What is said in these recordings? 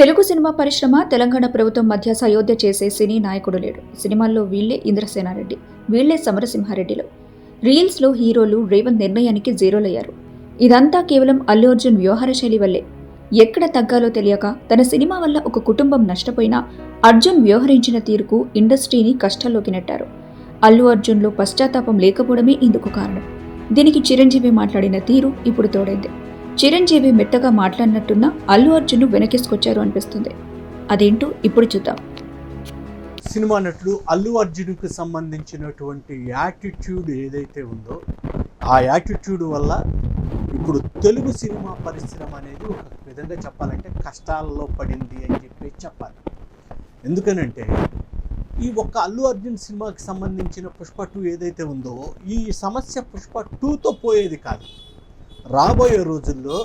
Telugu cinema పరిశ్రమ తెలంగాణ ప్రభుత్వం మధ్య సయోధ్య చేసే సినీ నాయకుడు లేడు. సినిమాల్లో వీళ్ళే ఇంద్రసేనారెడ్డి వీళ్ళే సమరసింహారెడ్డిలు. రీల్స్లో హీరోలు రేవంత్ నిర్ణయానికి జీరోలయ్యారు. ఇదంతా కేవలం అల్లు అర్జున్ వ్యవహార శైలి వల్లే. ఎక్కడ తగ్గాలో తెలియక తన సినిమా వల్ల ఒక కుటుంబం నష్టపోయినా అర్జున్ వ్యవహరించిన తీరుకు ఇండస్ట్రీని కష్టాల్లోకి నెట్టారు. అల్లు అర్జున్లో పశ్చాత్తాపం లేకపోవడమే ఇందుకు కారణం. దీనికి చిరంజీవి మాట్లాడిన తీరు ఇప్పుడు తోడైంది. చిరంజీవి మెత్తగా మాట్లాడినట్టున్న అల్లు అర్జున్ వెనకేసుకొచ్చారు అనిపిస్తుంది. అదేంటో ఇప్పుడు చూద్దాం. సినిమా నటుడు అల్లు అర్జున్కి సంబంధించినటువంటి యాటిట్యూడ్ ఏదైతే ఉందో ఆ యాటిట్యూడ్ వల్ల ఇప్పుడు తెలుగు సినిమా పరిశ్రమ అనేది ఒక విధంగా చెప్పాలంటే కష్టాల్లో పడింది అని చెప్పి చెప్పాలి. ఎందుకనంటే ఈ ఒక్క అల్లు అర్జున్ సినిమాకి సంబంధించిన పుష్ప టూ ఏదైతే ఉందో ఈ సమస్య పుష్ప టూతో పోయేది కాదు. రాబోయే రోజుల్లో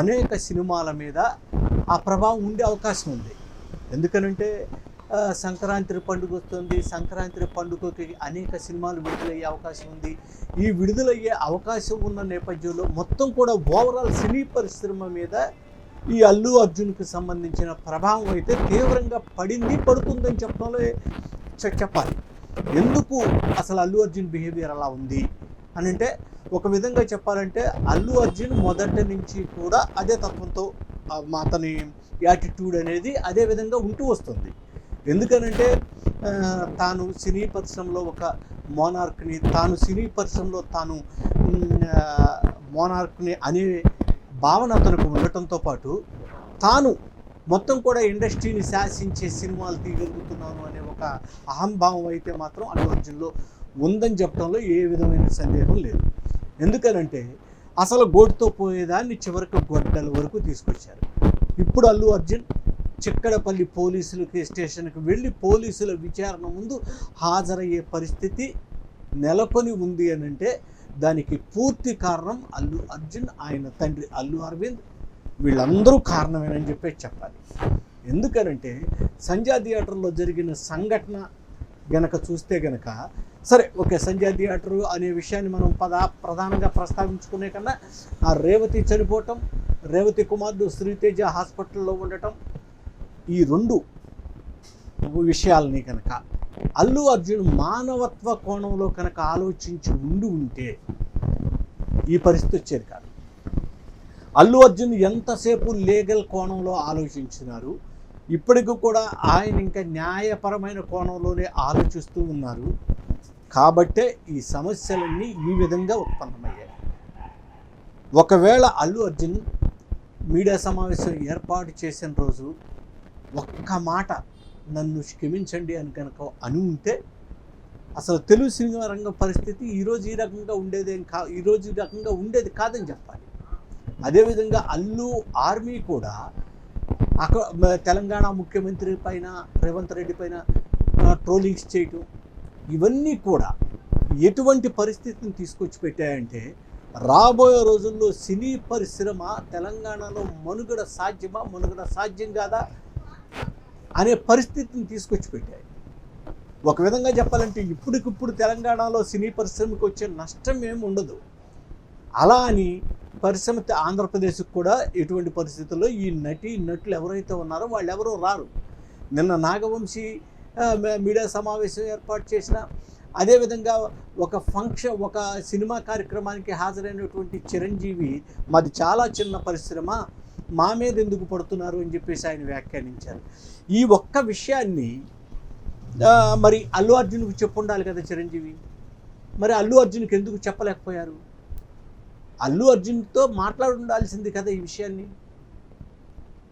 అనేక సినిమాల మీద ఆ ప్రభావం ఉండే అవకాశం ఉంది. ఎందుకనంటే సంక్రాంతి పండుగ వస్తుంది సంక్రాంతి పండుగకి అనేక సినిమాలు విడుదలయ్యే అవకాశం ఉంది. ఈ విడుదలయ్యే అవకాశం ఉన్న నేపథ్యంలో మొత్తం కూడా ఓవరాల్ సినీ పరిశ్రమ మీద ఈ అల్లు అర్జున్కి సంబంధించిన ప్రభావం అయితే తీవ్రంగా పడింది పడుతుందని చెప్పడంలో చెప్పాలి. ఎందుకు అసలు అల్లు అర్జున్ బిహేవియర్ అలా ఉంది? అని అంటే ఒక విధంగా చెప్పాలంటే అల్లు అర్జున్ మొదటి నుంచి కూడా అదే తత్వంతో మా అతని యాటిట్యూడ్ అనేది అదే విధంగా ఉంటూ వస్తుంది. ఎందుకనంటే తాను సినీ పరిశ్రమలో ఒక మోనార్క్ని తాను సినీ పరిశ్రమలో తాను మోనార్క్ని అనే భావన అతనికి ఉండటంతో పాటు తాను మొత్తం కూడా ఇండస్ట్రీని శాసించే సినిమాలు తీయగలుగుతున్నాను అనే ఒక అహంభావం అయితే మాత్రం అల్లు అర్జున్లో ఉందని చెప్పడంలో ఏ విధమైన సందేహం లేదు. ఎందుకనంటే అసలు గోటుతో పోయేదాన్ని చివరికి గొడ్డల వరకు తీసుకొచ్చారు. ఇప్పుడు అల్లు అర్జున్ చిక్కడపల్లి పోలీసులకి స్టేషన్కి వెళ్ళి పోలీసుల విచారణ ముందు హాజరయ్యే పరిస్థితి నెలకొని ఉంది అని అంటే దానికి పూర్తి కారణం అల్లు అర్జున్ ఆయన తండ్రి అల్లు అరవింద్. వీళ్ళందరూ కారణమేనని చెప్పి చెప్పాలి. ఎందుకనంటే సంధ్యా థియేటర్లో జరిగిన సంఘటన గనక చూస్తే గనక సరే ఓకే సంజయ్ థియేటర్ అనే విషయాన్ని మనం పద ప్రధానంగా ప్రస్తావించుకునే కన్నా ఆ రేవతి చనిపోవటం రేవతి కుమారుడు శ్రీతేజ హాస్పిటల్లో ఉండటం ఈ రెండు విషయాలని కనుక అల్లు అర్జున్ మానవత్వ కోణంలో కనుక ఆలోచించి ఉండి ఉంటే ఈ పరిస్థితి వచ్చేది కాదు. అల్లు అర్జున్ ఎంతసేపు లీగల్ కోణంలో ఆలోచించినారు ఇప్పటికి కూడా ఆయన ఇంకా న్యాయపరమైన కోణంలోనే ఆలోచిస్తూ ఉన్నారు. కాబట్టే ఈ సమస్యలన్నీ ఈ విధంగా ఉత్పన్నమయ్యాయి. ఒకవేళ అల్లు అర్జున్ మీడియా సమావేశం ఏర్పాటు చేసిన రోజు ఒక్క మాట నన్ను క్షమించండి అని కనుక అని ఉంటే అసలు తెలుగు సినిమా రంగం పరిస్థితి ఈరోజు ఈ రకంగా ఉండేదేం కా ఈరోజు ఈ రకంగా ఉండేది కాదని చెప్పాలి. అదేవిధంగా అల్లు ఆర్మీ కూడా అక్కడ తెలంగాణ ముఖ్యమంత్రి పైన రేవంత్ రెడ్డి పైన ట్రోలింగ్స్ చేయటం ఇవన్నీ కూడా ఎటువంటి పరిస్థితిని తీసుకొచ్చి పెట్టాయంటే రాబోయే రోజుల్లో సినీ పరిశ్రమ తెలంగాణలో మనుగడ సాధ్యమా మనుగడ సాధ్యం కాదా అనే పరిస్థితిని తీసుకొచ్చి పెట్టాయి. ఒక విధంగా చెప్పాలంటే ఇప్పటికిప్పుడు తెలంగాణలో సినీ పరిశ్రమకు వచ్చే నష్టం ఏమి ఉండదు. అలా అని పరిశ్రమ ఆంధ్రప్రదేశ్కి కూడా ఎటువంటి పరిస్థితుల్లో ఈ నటి నటులు ఎవరైతే ఉన్నారో వాళ్ళు ఎవరూ రారు. నిన్న నాగవంశీ మీడియా సమావేశం ఏర్పాటు చేసిన అదేవిధంగా ఒక ఫంక్షన్ ఒక సినిమా కార్యక్రమానికి హాజరైనటువంటి చిరంజీవి మాది చాలా చిన్న పరిశ్రమ మా మీద ఎందుకు పడుతున్నారు అని చెప్పేసి ఆయన వ్యాఖ్యానించారు. ఈ ఒక్క విషయాన్ని మరి అల్లు అర్జున్కు చెప్పుండాలి కదా చిరంజీవి? మరి అల్లు అర్జున్కి ఎందుకు చెప్పలేకపోయారు? అల్లు అర్జున్తో మాట్లాడి ఉండాల్సింది కదా ఈ విషయాన్ని?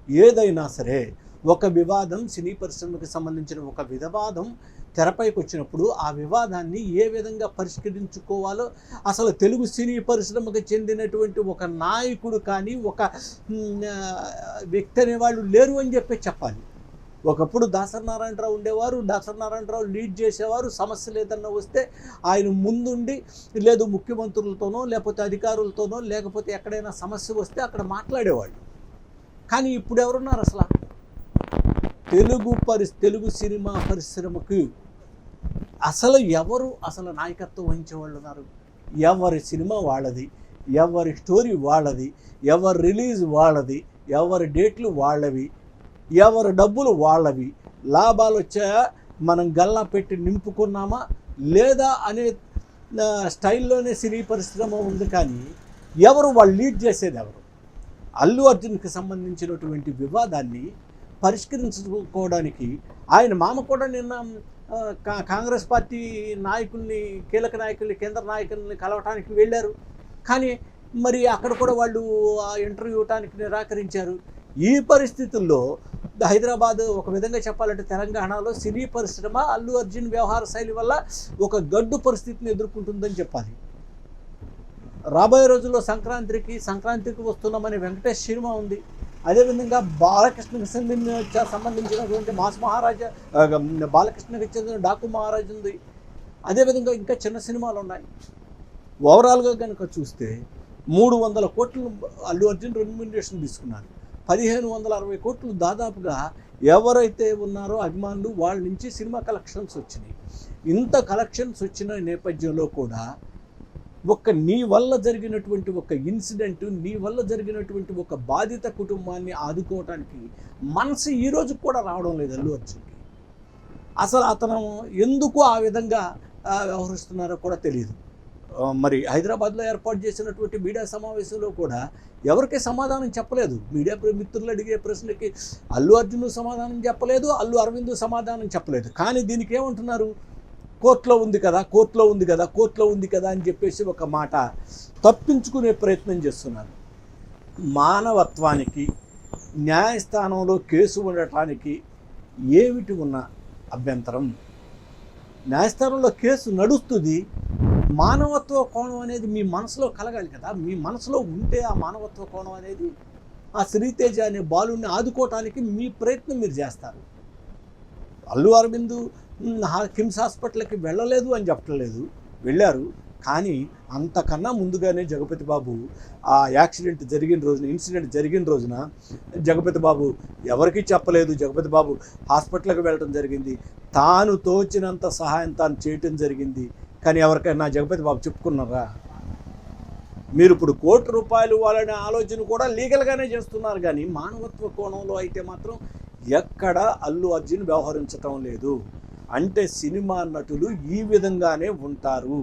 ఏదైనా సరే ఒక వివాదం సినీ పరిశ్రమకు సంబంధించిన ఒక వివాదం తెరపైకి వచ్చినప్పుడు ఆ వివాదాన్ని ఏ విధంగా పరిష్కరించుకోవాలో అసలు తెలుగు సినీ పరిశ్రమకు చెందినటువంటి ఒక నాయకుడు కానీ ఒక వ్యక్తి అనేవాళ్ళు లేరు అని చెప్పి చెప్పాలి. ఒకప్పుడు దాసరి నారాయణరావు ఉండేవారు దాసరి నారాయణరావు లీడ్ చేసేవారు సమస్యలు ఏదన్నా వస్తే ఆయన ముందుండి లేదు ముఖ్యమంత్రులతోనో లేకపోతే అధికారులతోనో లేకపోతే ఎక్కడైనా సమస్య వస్తే అక్కడ మాట్లాడేవాళ్ళు. కానీ ఇప్పుడు ఎవరున్నారు అసలు? తెలుగు పరి తెలుగు సినిమా పరిశ్రమకు అసలు ఎవరు అసలు నాయకత్వం వహించే వాళ్ళు ఉన్నారు? ఎవరి సినిమా వాళ్ళది? ఎవరి స్టోరీ వాళ్ళది? ఎవరి రిలీజ్ వాళ్ళది? ఎవరి డేట్లు వాళ్ళవి? ఎవరి డబ్బులు వాళ్ళవి? లాభాలు వచ్చాయా? మనం గల్లా పెట్టి నింపుకున్నామా? లేదా అనే స్టైల్లోనే సినీ పరిశ్రమ ఉంది కానీ ఎవరు వాళ్ళు లీడ్ చేసేది ఎవరు? అల్లు అర్జున్కి సంబంధించినటువంటి వివాదాన్ని పరిష్కరించుకోవడానికి ఆయన మామ కూడా నిన్న కా- కాంగ్రెస్ పార్టీ నాయకుల్ని కీలక నాయకుల్ని కేంద్ర నాయకుల్ని కలవటానికి వెళ్ళారు. కానీ మరి అక్కడ కూడా వాళ్ళు ఆ ఇంటర్వ్యూ ఇవ్వటానికి నిరాకరించారు. ఈ పరిస్థితుల్లో హైదరాబాద్ ఒక విధంగా చెప్పాలంటే తెలంగాణలో సినీ పరిశ్రమ అల్లు అర్జున్ వ్యవహార శైలి వల్ల ఒక గడ్డు పరిస్థితిని ఎదుర్కొంటుందని చెప్పాలి. రాబోయే రోజుల్లో సంక్రాంతికి సంక్రాంతికి వస్తున్నామని వెంకటేష్ సినిమా ఉంది. అదేవిధంగా బాలకృష్ణకి సంబంధించిన సంబంధించినటువంటి మాస్ మహారాజా బాలకృష్ణకి చెందిన డాకు మహారాజ్ ఉంది. అదేవిధంగా ఇంకా చిన్న సినిమాలు ఉన్నాయి. ఓవరాల్గా కనుక చూస్తే మూడు వందల కోట్లు అల్లు అర్జున్ రెమ్యూనరేషన్ తీసుకున్నారు. పదిహేను వందల అరవై కోట్లు దాదాపుగా ఎవరైతే ఉన్నారో అభిమానులు వాళ్ళ నుంచి సినిమా కలెక్షన్స్ వచ్చినాయి. ఇంత కలెక్షన్స్ వచ్చిన నేపథ్యంలో కూడా ఒక నీ వల్ల జరిగినటువంటి ఒక ఇన్సిడెంట్ నీ వల్ల జరిగినటువంటి ఒక బాధిత కుటుంబాన్ని ఆదుకోవటానికి మనసు ఈ కూడా రావడం లేదు అల్లు అర్జున్కి. అసలు అతను ఎందుకు ఆ విధంగా వ్యవహరిస్తున్నారో కూడా తెలియదు. మరి హైదరాబాద్లో ఏర్పాటు చేసినటువంటి మీడియా సమావేశంలో కూడా ఎవరికీ సమాధానం చెప్పలేదు. మీడియా మిత్రులు అడిగే ప్రశ్నకి అల్లు అర్జున్ సమాధానం చెప్పలేదు అల్లు అరవిందు సమాధానం చెప్పలేదు. కానీ దీనికి ఏమంటున్నారు? కోర్టులో ఉంది కదా కోర్టులో ఉంది కదా కోర్టులో ఉంది కదా అని చెప్పేసి ఒక మాట తప్పించుకునే ప్రయత్నం చేస్తున్నారు. మానవత్వానికి న్యాయస్థానంలో కేసు ఉండటానికి ఏమిటి ఉన్న అభ్యంతరం? న్యాయస్థానంలో కేసు నడుస్తుంది మానవత్వ కోణం అనేది మీ మనసులో కలగాలి కదా. మీ మనసులో ఉంటే ఆ మానవత్వ కోణం అనేది ఆ శ్రీతేజ అనే బాలుని ఆదుకోవటానికి మీ ప్రయత్నం మీరు చేస్తారు. అల్లు అరవిందు కిమ్స్ హాస్పిటల్కి వెళ్ళలేదు అని చెప్పట్లేదు వెళ్ళారు. కానీ అంతకన్నా ముందుగానే జగపతి బాబు ఆ యాక్సిడెంట్ జరిగిన రోజున ఇన్సిడెంట్ జరిగిన రోజున జగపతి బాబు ఎవరికీ చెప్పలేదు. జగపతి బాబు హాస్పిటల్కి వెళ్ళడం జరిగింది. తాను తోచినంత సహాయం తాను చేయటం జరిగింది. కానీ ఎవరికైనా జగపతి బాబు చెప్పుకున్నారా? మీరు ఇప్పుడు కోటి రూపాయలు వాళ్ళనే ఆలోచన కూడా లీగల్గానే చేస్తున్నారు కానీ మానవత్వ కోణంలో అయితే మాత్రం ఎక్కడ అల్లు అర్జున్ వ్యవహరించటం లేదు. అంటే సినిమా నటులు ఈ విధంగానే ఉంటారు.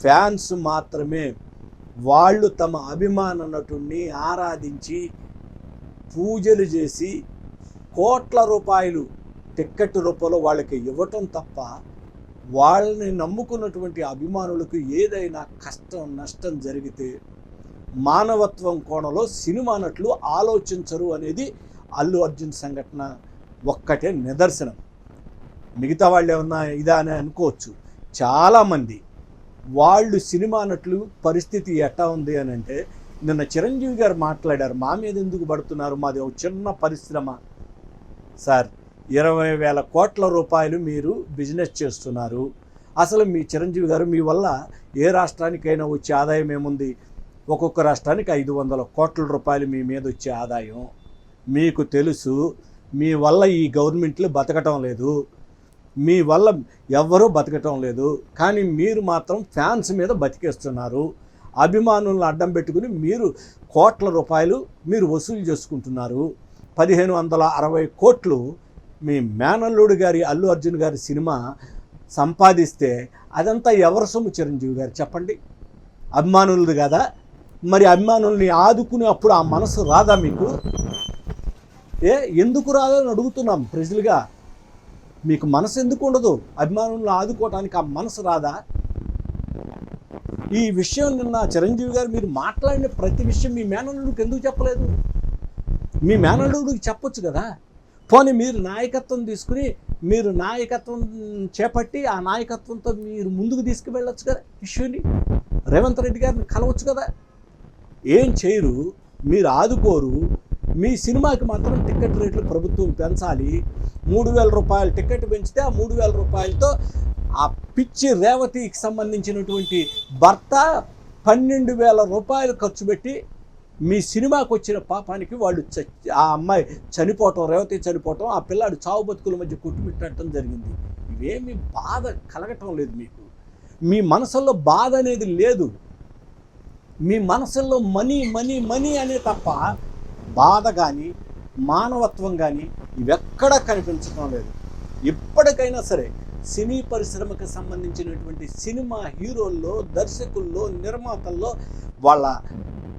ఫ్యాన్స్ మాత్రమే వాళ్ళు తమ అభిమాన నటుణ్ణి ఆరాధించి పూజలు చేసి కోట్ల రూపాయలు టిక్కెట్ రూపంలో వాళ్ళకి ఇవ్వటం తప్ప వాళ్ళని నమ్ముకున్నటువంటి అభిమానులకు ఏదైనా కష్టం నష్టం జరిగితే మానవత్వం కోణంలో సినిమా నట్లు ఆలోచించరు అనేది అల్లు అర్జున్ సంఘటన ఒక్కటే నిదర్శనం. మిగతా వాళ్ళు ఏమన్నా ఇదా అని అనుకోవచ్చు. చాలామంది వాళ్ళు సినిమా నటులు పరిస్థితి ఎట్టా ఉంది అని అంటే నిన్న చిరంజీవి గారు మాట్లాడారు మా మీద ఎందుకు పడుతున్నారు? మాది ఒక చిన్న పరిశ్రమ. సార్ ఇరవై వేల కోట్ల రూపాయలు మీరు బిజినెస్ చేస్తున్నారు. అసలు మీ చిరంజీవి గారు మీ వల్ల ఏ రాష్ట్రానికైనా వచ్చే ఆదాయం ఏముంది? ఒక్కొక్క రాష్ట్రానికి ఐదు వందల కోట్ల రూపాయలు మీ మీద వచ్చే ఆదాయం. మీకు తెలుసు మీ వల్ల ఈ గవర్నమెంట్లు బతకటం లేదు. మీ వల్ల ఎవ్వరూ బతకటం లేదు. కానీ మీరు మాత్రం ఫ్యాన్స్ మీద బతికేస్తున్నారు. అభిమానులను అడ్డం పెట్టుకుని మీరు కోట్ల రూపాయలు మీరు వసూలు చేసుకుంటున్నారు. పదిహేను వందల అరవై కోట్లు మీ మేనల్లుడు గారి అల్లు అర్జున్ గారి సినిమా సంపాదిస్తే అదంతా ఎవరి సొమ్ము చిరంజీవి గారు? చెప్పండి. అభిమానులది కదా? మరి అభిమానుల్ని ఆదుకునే అప్పుడు ఆ మనసు రాదా మీకు? ఏ ఎందుకు రాదని అని అడుగుతున్నాం ప్రజలుగా. మీకు మనసు ఎందుకు ఉండదు? అభిమానులను ఆదుకోవటానికి ఆ మనసు రాదా? ఈ విషయం నిన్న చిరంజీవి గారు మీరు మాట్లాడిన ప్రతి విషయం మీ మేనల్లుడికి ఎందుకు చెప్పలేదు? మీ మేనల్లుడికి చెప్పొచ్చు కదా? పోనీ మీరు నాయకత్వం తీసుకుని మీరు నాయకత్వం చేపట్టి ఆ నాయకత్వంతో మీరు ముందుకు తీసుకువెళ్ళొచ్చు కదా ఇష్యూని? రేవంత్ రెడ్డి గారిని కలవచ్చు కదా? ఏం చేయరు మీరు ఆదుకోరు. మీ సినిమాకి మాత్రం టికెట్ రేట్లు ప్రభుత్వం పెంచాలి. మూడు వేల రూపాయలు టికెట్ పెంచితే ఆ మూడు వేల రూపాయలతో ఆ పిచ్చి రేవతికి సంబంధించినటువంటి భర్త పన్నెండు వేల రూపాయలు ఖర్చు పెట్టి మీ సినిమాకు వచ్చిన పాపానికి వాళ్ళు చచ్చి ఆ అమ్మాయి చనిపోవటం రేవతి చనిపోవటం ఆ పిల్లాడు చావు బతుకుల మధ్య కొట్టుమిట్టడం జరిగింది. ఇవేమి బాధ కలగటం లేదు మీకు. మీ మనసుల్లో బాధ అనేది లేదు. మీ మనసుల్లో మనీ మనీ మనీ అనే తప్ప బాధ కానీ మానవత్వం కానీ ఇవెక్కడా కనిపించడం లేదు. ఇప్పటికైనా సరే సినీ పరిశ్రమకు సంబంధించినటువంటి సినిమా హీరోల్లో దర్శకుల్లో నిర్మాతల్లో వాళ్ళ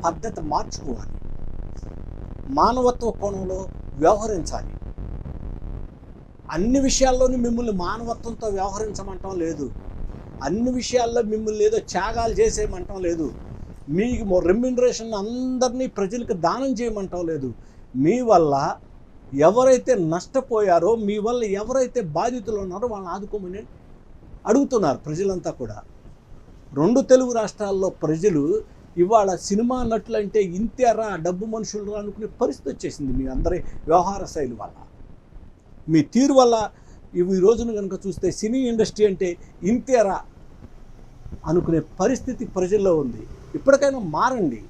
పద్ధతి మార్చుకోవాలి. మానవత్వ కోణంలో వ్యవహరించాలి. అన్ని విషయాల్లోనూ మిమ్మల్ని మానవత్వంతో వ్యవహరించమంటం లేదు. అన్ని విషయాల్లో మిమ్మల్ని ఏదో త్యాగాలు చేసేయమంటం లేదు. మీకు రెమ్యునరేషన్ అందరినీ ప్రజలకు దానం చేయమంటం లేదు. మీ వల్ల ఎవరైతే నష్టపోయారో మీ వల్ల ఎవరైతే బాధితులు ఉన్నారో వాళ్ళని ఆదుకోమని అడుగుతున్నారు ప్రజలంతా కూడా. రెండు తెలుగు రాష్ట్రాల్లో ప్రజలు ఇవాళ సినిమా నటులు అంటే ఇంతేరా డబ్బు మనుషులు అనుకునే పరిస్థితి వచ్చేసింది మీ అందరి వ్యవహార శైలి వల్ల. మీ తీరు వల్ల ఇవి ఈ రోజున కనుక చూస్తే సినీ ఇండస్ట్రీ అంటే ఇంతేరా అనుకునే పరిస్థితి ప్రజల్లో ఉంది. ఇప్పటికైనా మారండి.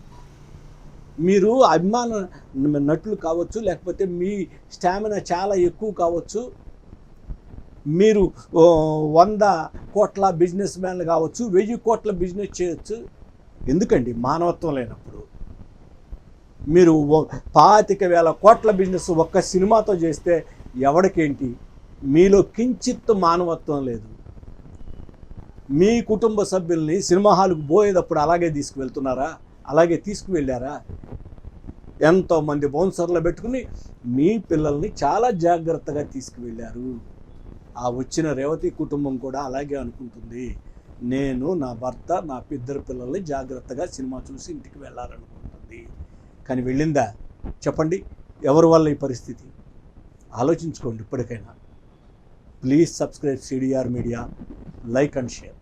మీరు అభిమాన నటులు కావచ్చు లేకపోతే మీ స్టామినా చాలా ఎక్కువ కావచ్చు మీరు వంద కోట్ల బిజినెస్ మ్యాన్లు కావచ్చు వెయ్యి కోట్ల బిజినెస్ చేయొచ్చు ఎందుకండి? మానవత్వం లేనప్పుడు. మీరు పాతిక వేల కోట్ల బిజినెస్ ఒక్క సినిమాతో చేస్తే ఎవడికేంటి? మీలో కించిత్ మానవత్వం లేదు. మీ కుటుంబ సభ్యుల్ని సినిమా హాల్కి పోయేటప్పుడు అలాగే తీసుకువెళ్తున్నారా? అలాగే తీసుకువెళ్ళారా? ఎంతోమంది బౌన్సర్లు పెట్టుకుని మీ పిల్లల్ని చాలా జాగ్రత్తగా తీసుకువెళ్ళారు. ఆ వచ్చిన రేవతి కుటుంబం కూడా అలాగే అనుకుంటుంది. నేను నా భర్త నా ఇద్దరు పిల్లల్ని జాగ్రత్తగా సినిమా చూసి ఇంటికి వెళ్ళాలనుకుంటుంది. కానీ వెళ్ళిందా? చెప్పండి. ఎవరి వల్ల ఈ పరిస్థితి? ఆలోచించుకోండి ఇప్పటికైనా. Please subscribe CDR media. Like and share.